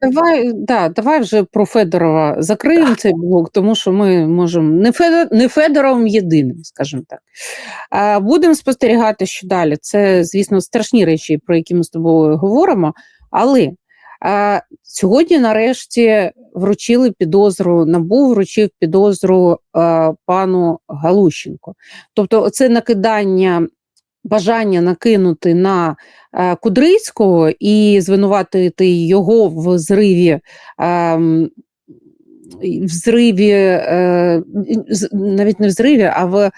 Давай, да, давай вже про Федорова закриємо цей блок, тому що ми можемо не, Федор, не Федоровим єдиним, скажімо так. А, будемо спостерігати, що далі. Це, звісно, страшні речі, про які ми з тобою говоримо. Але а, сьогодні, нарешті, вручили підозру, НАБУ вручив підозру а, пану Галущенко. Тобто, це накидання. Бажання накинути на е, Кудрицького і звинуватити його в зриві, е, в зриві, е, навіть не в зриві, а в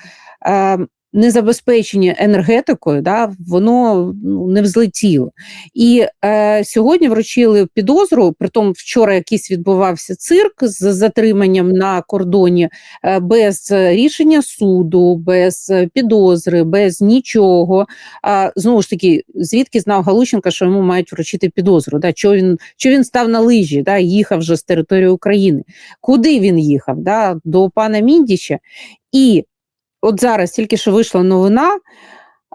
е, незабезпеченні енергетикою, да, воно ну, не взлетіло. І е, сьогодні вручили підозру, притом вчора якийсь відбувався цирк з затриманням на кордоні е, без рішення суду, без е, підозри, без нічого. А, знову ж таки, звідки знав Галущенка, що йому мають вручити підозру? Да? Що він, що він став на лижі, да? їхав вже з території України. Куди він їхав? Да? До пана Міндіча. І от зараз тільки що вийшла новина.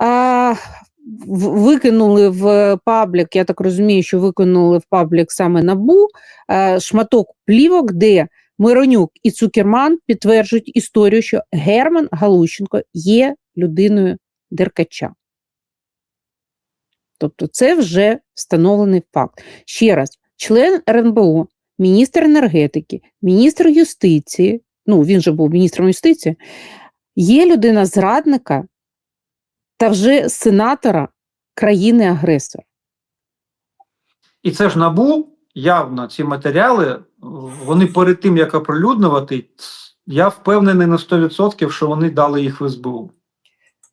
А, Викинули в паблік, я так розумію, що викинули в паблік саме набу е, шматок плівок, де Миронюк і Цукерман підтверджують історію, що Герман Галущенко є людиною деркача. Тобто це вже встановлений факт. Ще раз, член РНБО, міністр енергетики, міністр юстиції, ну він же був міністром юстиції, є людина зрадника та вже сенатора країни-агресора. І це ж набу явно ці матеріали, вони перед тим, як оприлюднювати, я впевнений на 100%, що вони дали їх в СБУ.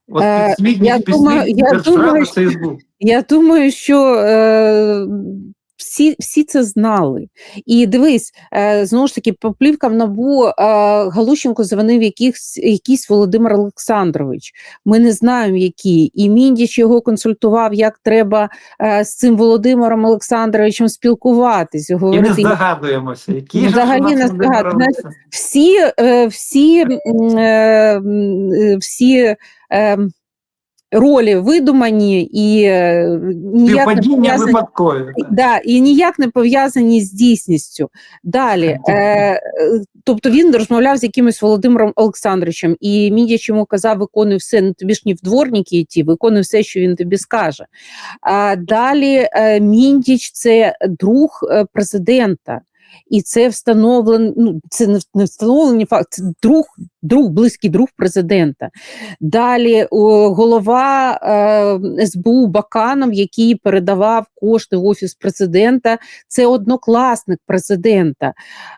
От Е, підслідність, я думаю- я думаю, СБУ. Я думаю, що е, всі, всі це знали. І дивись, е, знову ж таки, по плівкам набу е, Галущенко звонив якийсь, якийсь Володимир Олександрович. Ми не знаємо, який. І Міндіч його консультував, як треба е, з цим Володимиром Олександровичем спілкуватись. І не здогадуємося, які Взагалі не здогадуємося. Всі, е, всі, е, е, всі е, ролі видумані і е, ніяк не пов'язані. випадкові. Да, і ніяк не пов'язані з дійсністю. Далі, е, тобто він розмовляв з якимось Володимиром Олександровичем, і Мідяч йому казав, виконуй все, ну тобі ж не в дворники йти, виконуй все, що він тобі скаже. А далі е, Міндіч це друг е, президента. І це встановлено, ну це не встановлені факт, це друг, друг, близький друг президента. Далі голова е, СБУ Баканов, який передавав кошти в офіс президента, це однокласник президента.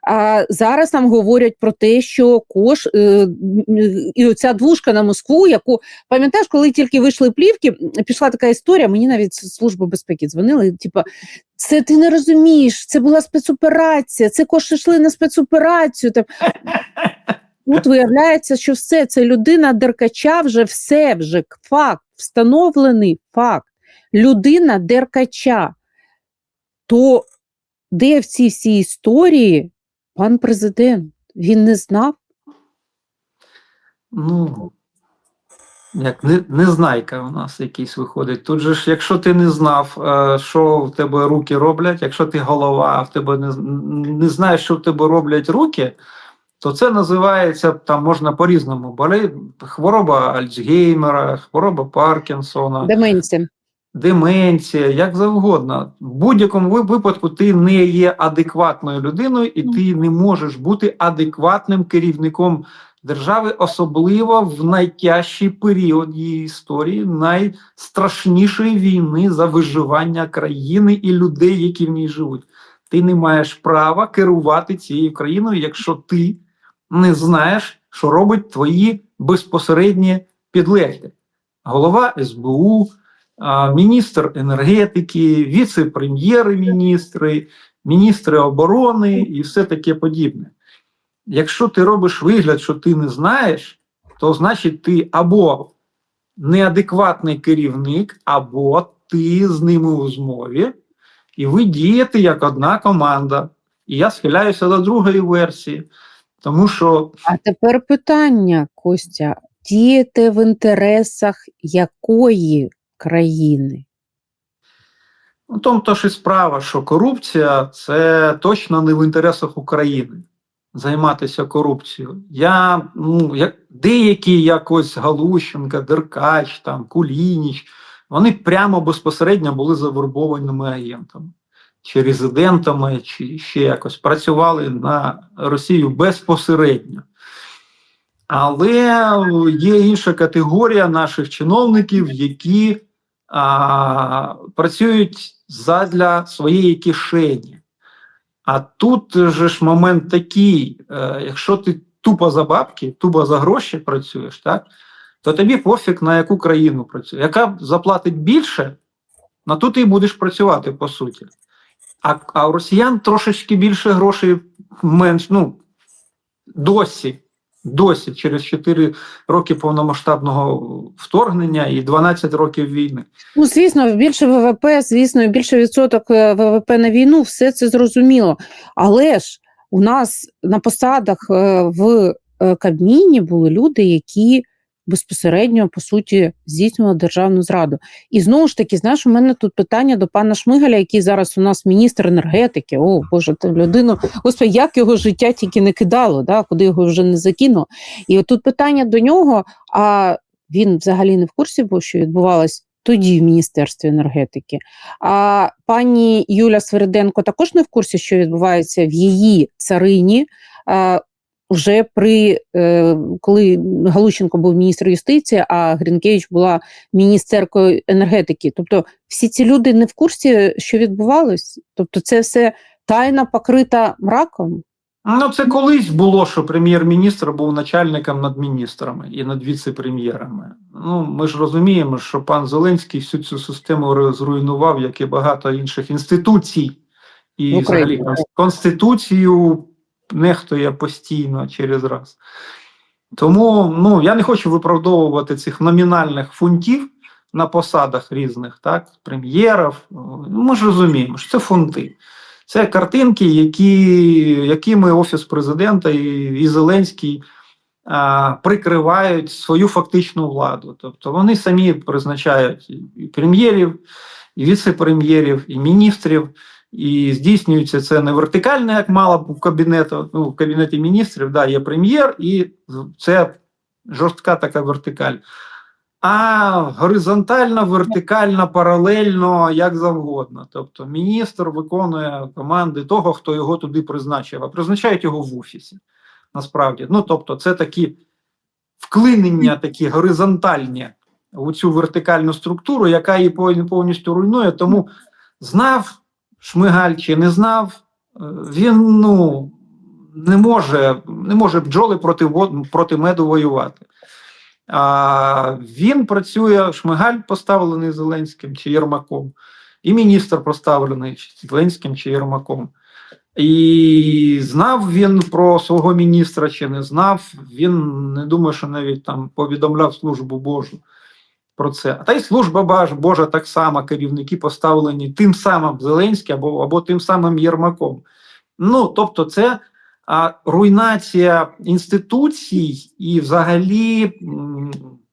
А зараз нам говорять про те, що кош е, і оця двушка на Москву, яку пам'ятаєш, коли тільки вийшли плівки, пішла така історія. Мені навіть з служби безпеки дзвонили. Типа, це ти не розумієш, це була спецоперація, це кошти йшли на спецоперацію. Там Тут виявляється, що все це людина деркача, вже все, вже факт, встановлений факт. Людина деркача. То де в цій всій історії пан президент? Він не знав? Ну, як не, незнайка у нас якийсь виходить. Тут же ж, якщо ти не знав, е, що в тебе руки роблять, якщо ти голова, а в тебе не, не знаєш, що в тебе роблять руки, то це називається там можна по-різному. Хвороба Альцгеймера, хвороба Паркінсона, Деменція. деменція, як завгодно. В будь-якому випадку ти не є адекватною людиною, і ти не можеш бути адекватним керівником держави, особливо в найтяжчий період її історії, найстрашнішої війни за виживання країни і людей, які в ній живуть. Ти не маєш права керувати цією країною, якщо ти не знаєш, що робить твої безпосередні підлеглі. Голова СБУ, міністр енергетики, віце-прем'єри-міністри, міністри оборони і все таке подібне. Якщо ти робиш вигляд, що ти не знаєш, то значить ти або неадекватний керівник, або ти з ними у змові, і ви дієте як одна команда. І я схиляюся до другої версії, тому що А тепер питання, Костя: діяти в інтересах якої країни? У тому то ж і справа, що корупція це точно не в інтересах України займатися корупцією. Я, ну, як, деякі якось Галущенка, Деркач, там, Кулініч, вони прямо безпосередньо були завербованими агентами чи резидентами, чи ще якось працювали на Росію безпосередньо. Але є інша категорія наших чиновників, які а, працюють задля своєї кишені. А тут же ж момент такий: е, якщо ти тупо за бабки, тупо за гроші працюєш, так, то тобі пофіг на яку країну працює. Яка заплатить більше, на ту ти і будеш працювати, по суті. А, а у росіян трошечки більше грошей менш, ну, досі, досі, через 4 роки повномасштабного вторгнення і 12 років війни. Ну, звісно, більше ВВП, звісно, більше відсоток е, ВВП на війну, все це зрозуміло. Але ж у нас на посадах е, в е, Кабміні були люди, які безпосередньо по суті здійснювали державну зраду. І знову ж таки, знаєш, у мене тут питання до пана Шмигаля, який зараз у нас міністр енергетики. О, Боже, ти людину, господи, як його життя тільки не кидало, да, куди його вже не закинуло. І от тут питання до нього: а він взагалі не в курсі був, що відбувалось тоді в Міністерстві енергетики. А пані Юля Свериденко також не в курсі, що відбувається в її царині. Вже при е, коли Галущенко був міністр юстиції, а Гринкевич була міністеркою енергетики. Тобто, всі ці люди не в курсі, що відбувалось. Тобто, це все тайна покрита мраком. Ну, це колись було, що прем'єр-міністр був начальником над міністрами і над віце-прем'єрами. Ну, ми ж розуміємо, що пан Зеленський всю цю систему зруйнував, як і багато інших інституцій, і взагалі конституцію нехтує постійно через раз. Тому ну, я не хочу виправдовувати цих номінальних фунтів на посадах різних, так, прем'єрів. Ми ж розуміємо, що це фунти. Це картинки, які, якими Офіс президента і, і Зеленський прикривають свою фактичну владу. Тобто вони самі призначають і прем'єрів, і віце-прем'єрів, і міністрів, і здійснюється це не вертикально, як мало б в кабінету, ну, в кабінеті міністрів, да, є прем'єр, і це жорстка така вертикаль. А горизонтально, вертикально, паралельно, як завгодно. Тобто міністр виконує команди того, хто його туди призначив, а призначають його в офісі. Насправді, ну тобто, це такі вклинення, такі горизонтальні у цю вертикальну структуру, яка її повністю руйнує. Тому знав Шмигаль чи не знав, він ну не може, не може бджоли проти проти меду воювати. А він працює, Шмигаль поставлений Зеленським чи Єрмаком, і міністр поставлений Зеленським чи Єрмаком. І знав він про свого міністра чи не знав. Він не думаю, що навіть там повідомляв службу Божу про це. А та й служба Божа так само керівники поставлені тим самим Зеленським або, або тим самим Єрмаком. Ну тобто, це а руйнація інституцій і, взагалі,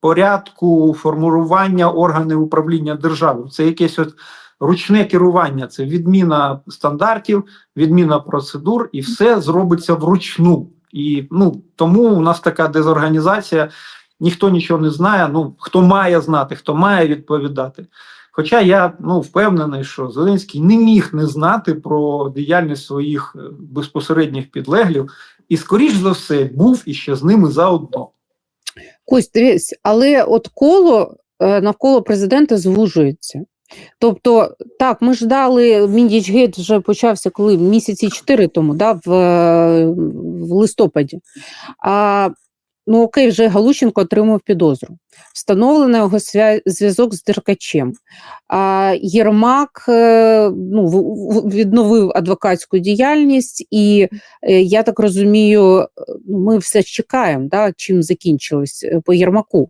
порядку формування органів управління державою. Це якесь от ручне керування, це відміна стандартів, відміна процедур, і все зробиться вручну. І ну тому у нас така дезорганізація. Ніхто нічого не знає. Ну хто має знати, хто має відповідати. Хоча я ну, впевнений, що Зеленський не міг не знати про діяльність своїх е, безпосередніх підлеглів, і, скоріш за все, був іще з ними заодно. Кость, дивись, але от коло е, навколо президента звужується. Тобто, так, ми ждали, Міндічгейт вже почався коли місяці чотири тому, да, в, в листопаді. А ну окей, вже Галущенко отримав підозру. Встановлено його зв'язок з Деркачем. А Єрмак е, ну, відновив адвокатську діяльність, і е, я так розумію, ну, ми все чекаємо, да, чим закінчилось е, по Єрмаку.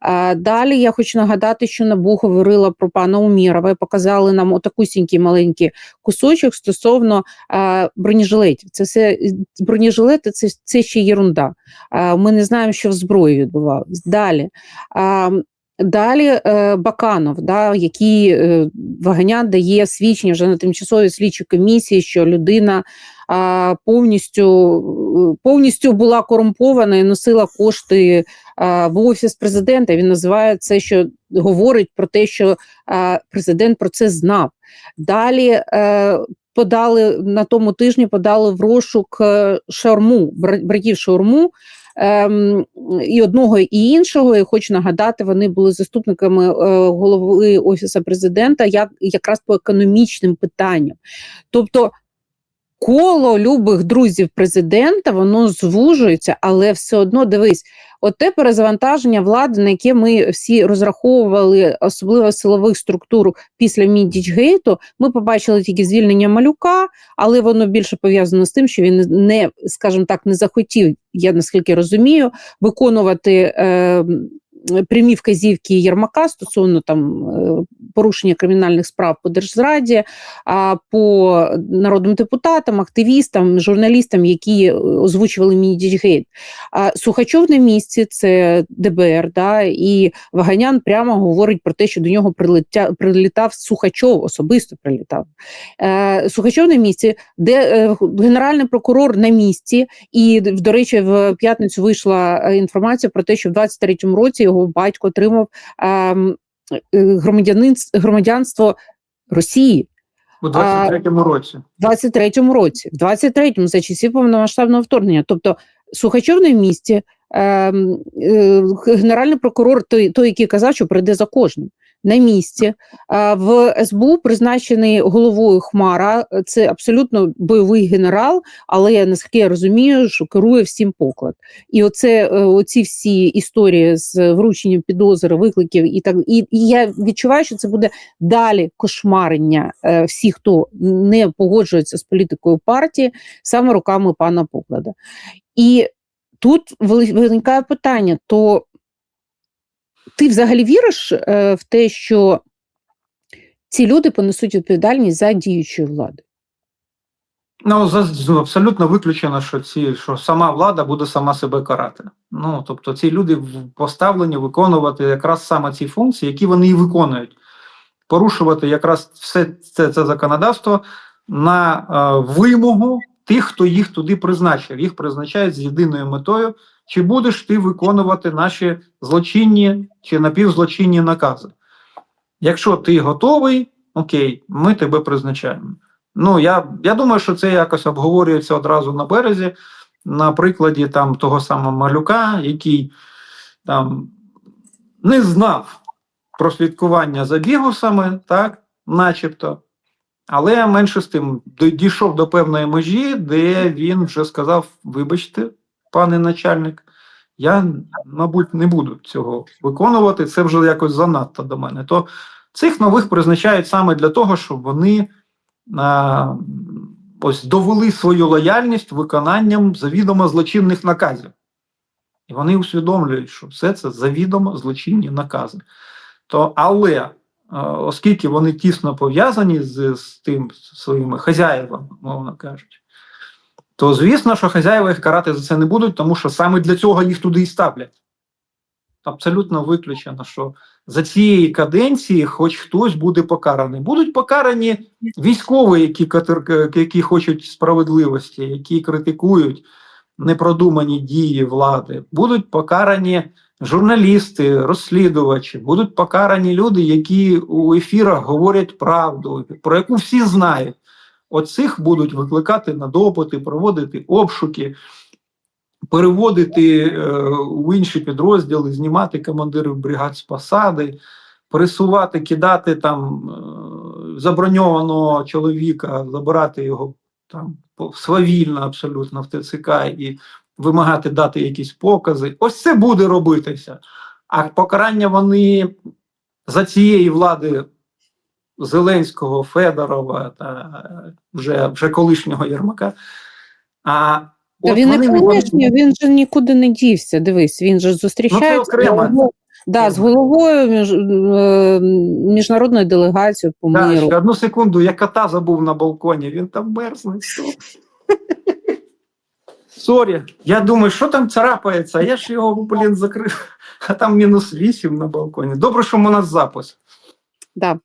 А Далі я хочу нагадати, що НАБУ говорила про пана Умірова і показали нам отакусінький маленький кусочок стосовно а, бронежилетів. Це все бронежилети це, це ще єрунда. А, Ми не знаємо, що в зброї відбувалось. Далі. Далі е, Баканов, да, який е, Ваганян дає свідчення вже на тимчасовій слідчій комісії, що людина повністю, повністю була корумпована і носила кошти в офіс президента. Він називає це, що говорить про те, що президент про це знав. Далі е, подали на тому тижні подали в розшук Шаурму, бра- братів Шаурму. Ем, і одного, і іншого, і хочу нагадати, вони були заступниками е, голови офісу президента, як якраз по економічним питанням. Тобто коло любих друзів президента воно звужується, але все одно дивись, от те перезавантаження влади, на яке ми всі розраховували, особливо силових структур після Мідічгейту, ми побачили тільки звільнення малюка, але воно більше пов'язано з тим, що він не, скажімо так, не захотів, я наскільки розумію, виконувати. Е, Прямі вказівки Єрмака стосовно там е, порушення кримінальних справ по держзраді, а по народним депутатам, активістам, журналістам, які е, озвучували Мідічгейт. Сухачов на місці це ДБР, да, і Ваганян прямо говорить про те, що до нього прилетя, прилітав Сухачов, особисто прилітав. Е, Сухачов на місці, де е, генеральний прокурор на місці, і до речі, в п'ятницю вийшла інформація про те, що в 23-му році його батько отримав ем, громадянство Росії. У 23-му році. В 23-му році, в 23-му, за часів повномасштабного вторгнення. Тобто Сухачов на місці, е, е, генеральний прокурор, той, той, який казав, що прийде за кожним. На місці в СБУ призначений головою Хмара. Це абсолютно бойовий генерал, але наскільки я розумію, що керує всім поклад. І оце е, оці всі історії з врученням підозри, викликів і так і, і я відчуваю, що це буде далі кошмарення е, всіх, хто не погоджується з політикою партії, саме руками пана Поклада. І тут виникає питання: то ти взагалі віриш е, в те, що ці люди понесуть відповідальність за діючою владою? Ну, за- абсолютно виключено, що ці що сама влада буде сама себе карати. Ну тобто, ці люди поставлені виконувати якраз саме ці функції, які вони і виконують, порушувати якраз все це, це законодавство на е, вимогу тих, хто їх туди призначив. Їх призначають з єдиною метою, чи будеш ти виконувати наші злочинні чи напівзлочинні накази. Якщо ти готовий, окей, ми тебе призначаємо. Ну, я, я думаю, що це якось обговорюється одразу на березі, на прикладі там того самого малюка, який там не знав про слідкування за бігусами, так, начебто. Але менше з тим дійшов до певної межі, де він вже сказав: вибачте, пане начальник, я, мабуть, не буду цього виконувати. Це вже якось занадто до мене. То цих нових призначають саме для того, щоб вони а, ось довели свою лояльність виконанням завідомо злочинних наказів. І вони усвідомлюють, що все це завідомо злочинні накази. То, але оскільки вони тісно пов'язані з, з тим своїми хазяївами, мовно кажучи, то звісно, що хазяїва їх карати за це не будуть, тому що саме для цього їх туди і ставлять. Абсолютно виключено, що за цієї каденції хоч хтось буде покараний. Будуть покарані військові, які, які хочуть справедливості, які критикують непродумані дії влади. Будуть покарані журналісти, розслідувачі, будуть покарані люди, які у ефірах говорять правду, про яку всі знають. Оцих будуть викликати на допити, проводити обшуки, переводити е, у інші підрозділи, знімати командирів бригад з посади, пересувати, кидати там е, заброньованого чоловіка, забирати його там свавільно абсолютно в ТЦК і вимагати дати якісь покази. Ось це буде робитися. А покарання вони за цієї влади Зеленського, Федорова та е, вже, вже колишнього Єрмака. А Та він не колишній, він же нікуди не дівся. Дивись, він же зустрічається Ну, окремо. да, з головою між, е, міжнародної делегації по Так, миру. одну секунду, я кота забув на балконі, він там мерзне. Сорі, я думаю, що там царапається, я ж його, блін, закрив, а там мінус 8 на балконі. Добре, що у нас запис. Да.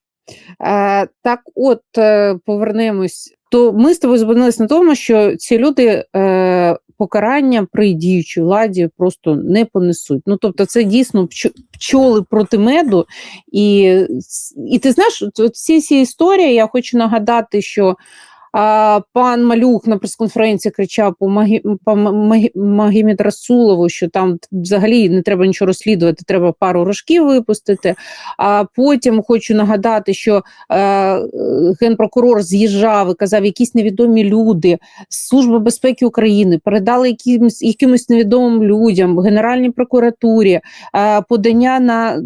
Е, так, от е, повернемось. То ми з тобою зупинилися на тому, що ці люди е, покарання при діючій владі просто не понесуть. Ну тобто, це дійсно пчоли проти меду. І, і ти знаєш, от- всі ці історії, я хочу нагадати, що пан Малюк на прес-конференції кричав по, Магі, по М- Магі- Магімед Расулову, що там взагалі не треба нічого розслідувати, треба пару рожків випустити. А потім хочу нагадати, що е, генпрокурор з'їжджав і казав, якісь невідомі люди з Служби безпеки України передали якимось, якимось невідомим людям, Генеральній прокуратурі е, подання на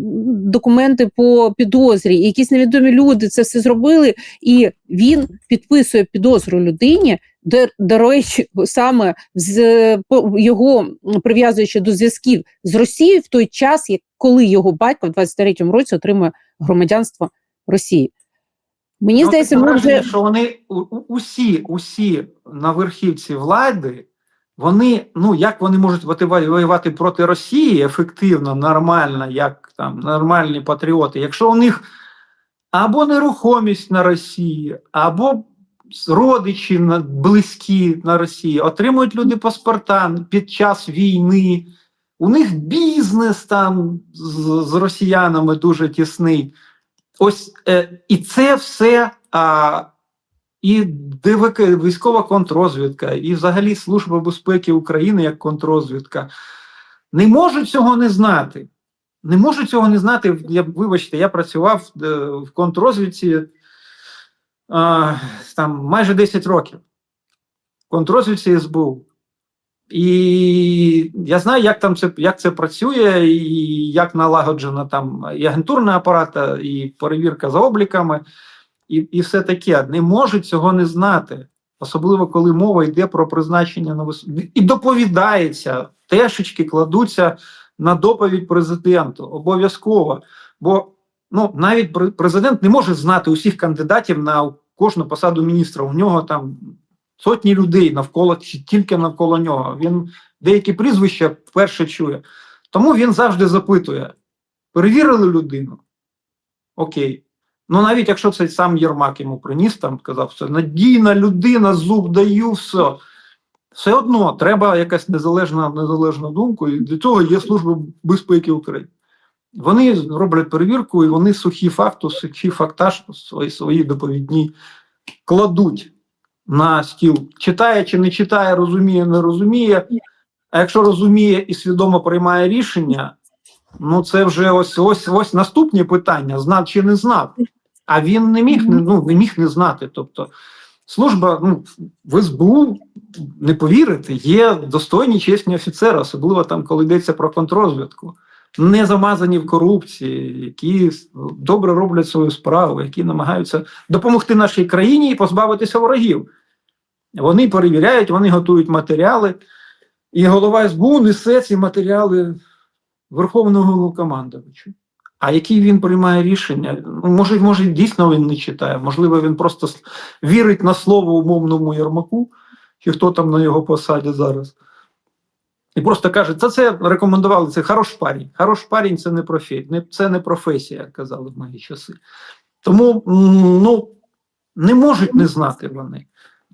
документи по підозрі. Якісь невідомі люди це все зробили, і він підписує підозру людині. До, до речі, саме з по- його прив'язуючи до зв'язків з Росією в той час, як коли його батько в 23-му році отримує громадянство Росії. Мені Ну, здається, ми вже що вони усі, усі на верхівці влади, вони, ну як вони можуть воювати- воювати проти Росії ефективно, нормально, як там нормальні патріоти, якщо у них або нерухомість на Росії, або родичі близькі на Росії, отримують люди паспорта під час війни. У них бізнес там з, з росіянами дуже тісний. Ось е, і це все а, і ДВК, військова контрозвідка, і взагалі Служба безпеки України як контрозвідка не можуть цього не знати. Не можуть цього не знати. Я, вибачте, я працював е, в контрозвідці там майже 10 років. Контрозвідці СБУ. І я знаю, як там це як це працює, і як налагоджена там і агентурна апарата, і перевірка за обліками, і, і все таке. Не можуть цього не знати, особливо коли мова йде про призначення на вис... і доповідається, тешечки кладуться на доповідь президенту. Обов'язково. Бо ну, навіть президент не може знати усіх кандидатів на кожну посаду міністра. У нього там сотні людей навколо чи тільки навколо нього. Він деякі прізвища вперше чує. Тому він завжди запитує: перевірили людину? Окей. Ну навіть якщо це сам Єрмак йому приніс, там казав, що надійна людина, зуб даю, все. Все одно треба якась незалежна, незалежна думка, і для цього є Служба безпеки України. Вони роблять перевірку, і вони сухі факти, сухі фактаж свої, свої доповідні кладуть на стіл. Читає чи не читає, розуміє, не розуміє. А якщо розуміє і свідомо приймає рішення, ну це вже ось ось ось наступні питання: знав чи не знав. А він не міг не, ну, не міг не знати. Тобто, служба ну, в СБУ, не повірите, є достойні чесні офіцери, особливо там, коли йдеться про контрозвідку. Не замазані в корупції, які добре роблять свою справу, які намагаються допомогти нашій країні і позбавитися ворогів. Вони перевіряють, вони готують матеріали, і голова СБУ несе ці матеріали Верховного Головнокомандувачу. А які він приймає рішення? Ну, може, може, дійсно він не читає, можливо, він просто вірить на слово умовному Єрмаку, чи хто там на його посаді зараз. І просто каже, це це рекомендували, це хорош парень. Хорош парень це не професія, не, це не професія, як казали в мої часи. Тому ну, не можуть не знати вони.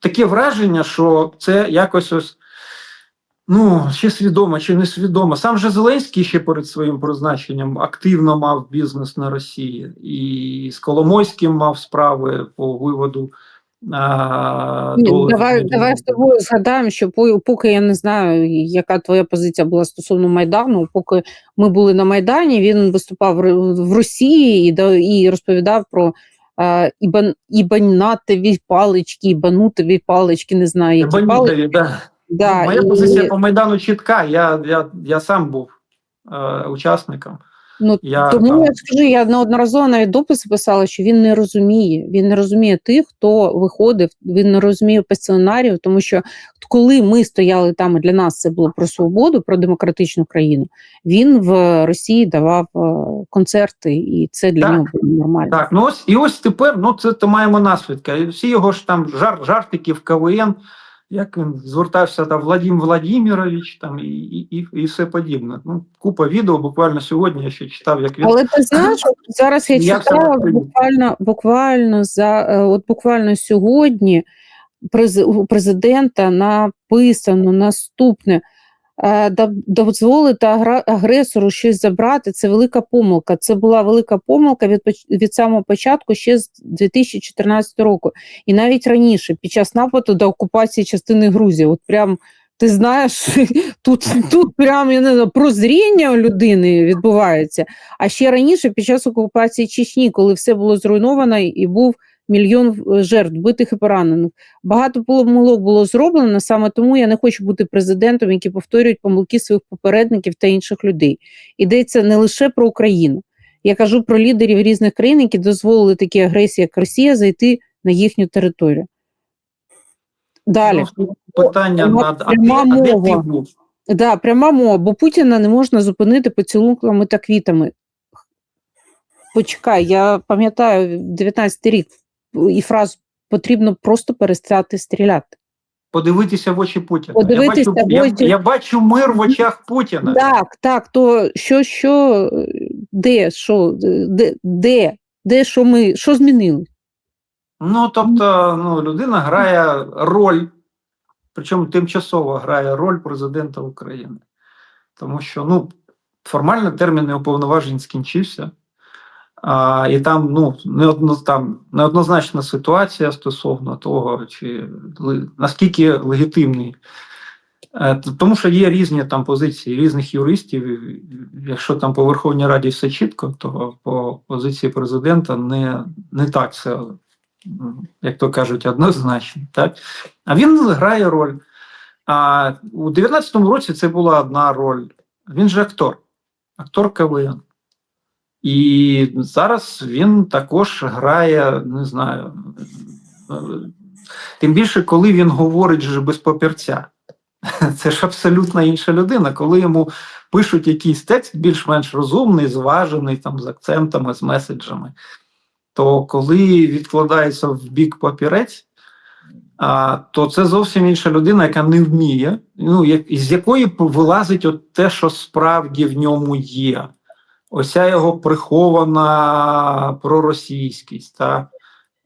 Таке враження, що це якось ось, ну, чи свідомо, чи не свідомо. Сам же Зеленський ще перед своїм призначенням активно мав бізнес на Росії, і з Коломойським мав справи по виводу. А, Ні, доларів давай, мільйонів. давай з тобою згадаємо, що по- поки я не знаю, яка твоя позиція була стосовно Майдану, поки ми були на Майдані, він виступав в- в Росії і, да- і розповідав про е, ібан, ібанатові палички, ібанутові палички, не знаю, які палички. Да. Да, Моя і- позиція по Майдану чітка. Я, я, я сам був е, учасником. Ну, Я, Тому там, я скажу, я неодноразово навіть дописи писала, що він не розуміє. Він не розуміє тих, хто виходив, він не розуміє пенсіонерів, тому що коли ми стояли там, і для нас це було про свободу, про демократичну країну. Він в Росії давав е, концерти, і це для Так. нього було нормально. Так, ну ось і ось тепер ну це то маємо наслідки. Всі його ж там жар, жартики в КВН, як він звертався там Владимир Владимирович там і, і, і, і все подібне. Ну, купа відео, буквально сьогодні я ще читав, як він Але ти знаєш, зараз я читала буквально, буквально за е, от буквально сьогодні у президента написано наступне. Е, Дозволити агресору щось забрати це велика помилка. Це була велика помилка від, від самого початку ще з 2014 року. І навіть раніше, під час нападу до окупації частини Грузії. От прям ти знаєш, тут, тут прям я не знаю, прозріння людини відбувається. А ще раніше, під час окупації Чечні, коли все було зруйновано і був мільйон е, жертв, битих і поранених. Багато помилок було зроблено. Саме тому я не хочу бути президентом, який повторюють помилки своїх попередників та інших людей. Йдеться не лише про Україну. Я кажу про лідерів різних країн, які дозволили такі агресії, як Росія, зайти на їхню територію. Далі. Ну, питання Пряма- на а де, пряма а де ти мова. був? Да, пряма мова, бо Путіна не можна зупинити поцілунками та квітами. Почекай, я пам'ятаю 19 рік і фразу потрібно просто перестати стріляти. Подивитися в очі Путіна. Подивитися я, бачу, в очі- я бачу мир в очах Путіна. Так, так, то що, що, де, що, де, де, де що ми, що змінили? Ну, тобто, ну, людина грає роль, причому тимчасово грає роль президента України. Тому що ну, формально термін неуповноважень скінчився. А, і там ну, неодно, там неоднозначна ситуація стосовно того, чи наскільки легітимний. Е, Тому що є різні там позиції різних юристів. Якщо там по Верховній Раді все чітко, то по позиції президента не, не так все, як то кажуть, однозначно. Так? А він грає роль. А у 19-му році це була одна роль. Він же актор, актор КВН. І зараз він також грає, не знаю. Тим більше, коли він говорить же без папірця. Це ж абсолютно інша людина. Коли йому пишуть якийсь текст більш-менш розумний, зважений, там, з акцентами, з меседжами, то коли відкладається в бік папірець, а, то це зовсім інша людина, яка не вміє, ну, як, з якої вилазить от те, що справді в ньому є. Оця його прихована проросійськість. Та?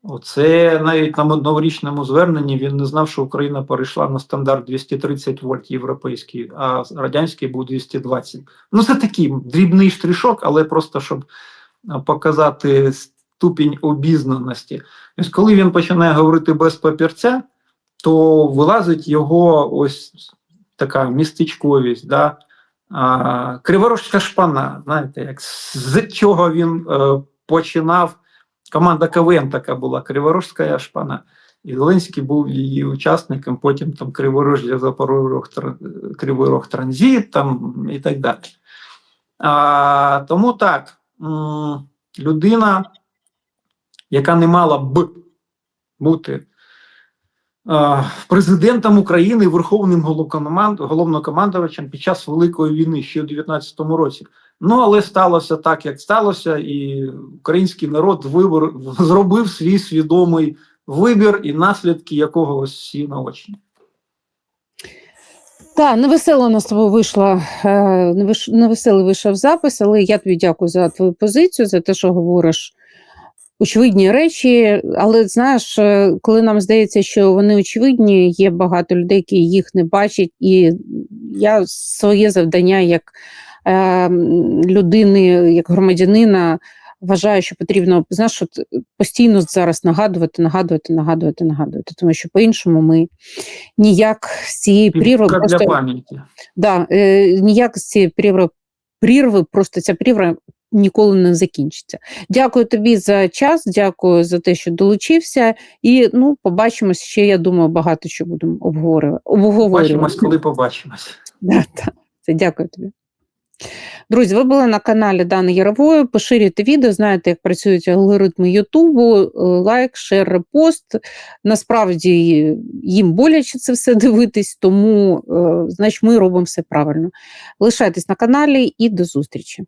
Оце навіть на новорічному зверненні він не знав, що Україна перейшла на стандарт 230 вольт європейський, а радянський був 220. Ну, це такий дрібний штришок, але просто щоб показати ступінь обізнаності. Ось коли він починає говорити без папірця, то вилазить його ось така містечковість. Да? Криворожська шпана, знаєте, як з чого він е, починав. Команда КВН така була Криворожська шпана. І Зеленський був її учасником, потім там Криворожжя, Запорожок, Тр- Кривий Рог Транзит там, і так далі. А, тому так, людина, яка не мала б бути президентом України, Верховним головнокоманд- головнокомандувачем під час Великої війни ще у 19-му році. Ну, але сталося так, як сталося, і український народ вибор зробив свій свідомий вибір, і наслідки якого ось всі наочні. Так, невесело у нас з тобою вийшла, е, невеселий вийшов запис, але я тобі дякую за твою позицію, за те, що говориш очевидні речі. Але знаєш, е, коли нам здається, що вони очевидні, є багато людей, які їх не бачать, і я своє завдання як е, людини, як громадянина. Вважаю, що потрібно знаєш, от постійно зараз нагадувати, нагадувати, нагадувати, нагадувати, тому що по-іншому ми ніяк з цієї прірви просто для пам'яті. Да, е, ніяк з цієї прірви, прірви, просто ця прірва ніколи не закінчиться. Дякую тобі за час, дякую за те, що долучився. І ну, побачимось ще, я думаю, багато що будемо обговорювати. обговорювати. Коли побачимось. Да. Це дякую тобі. Друзі, ви були на каналі Дани Ярової. Поширюйте відео, знаєте, як працюють алгоритми Ютубу, е, лайк, шер, репост. Насправді їм боляче це все дивитись, тому е, значить ми робимо все правильно. Лишайтесь на каналі і до зустрічі.